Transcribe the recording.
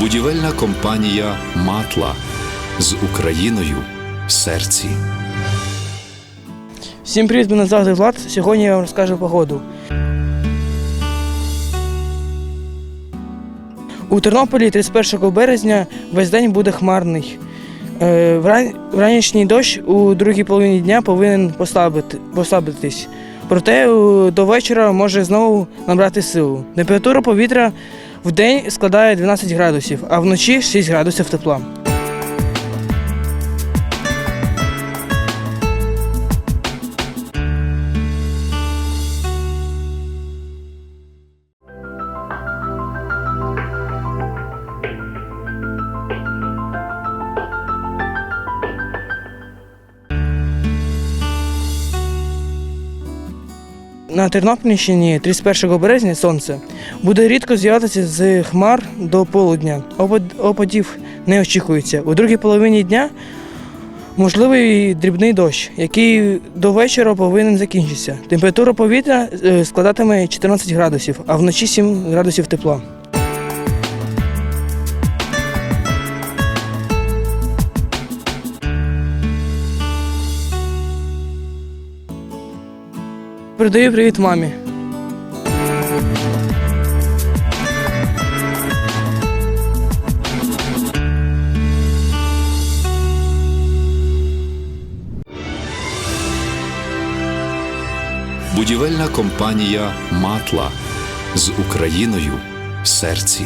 Будівельна компанія Матла з Україною в серці. Всім привіт, мене звати Влад. Сьогодні я вам розкажу погоду. У Тернополі 31 березня весь день буде хмарний. Е, вран- Вранішній дощ у другій половині дня повинен послабити, послабитись. Проте до вечора може знову набрати силу. Температура повітря в день складає 12 градусів, а вночі 6 градусів тепла. На Тернопільщині 31 березня сонце буде рідко з'являтися з хмар до полудня. Опад- Опадів не очікується. У другій половині дня можливий дрібний дощ, який до вечора повинен закінчитися. Температура повітря е, складатиме 14 градусів, а вночі 7 градусів тепла. Передаю привіт мамі. Будівельна компанія Матла з Україною в серці.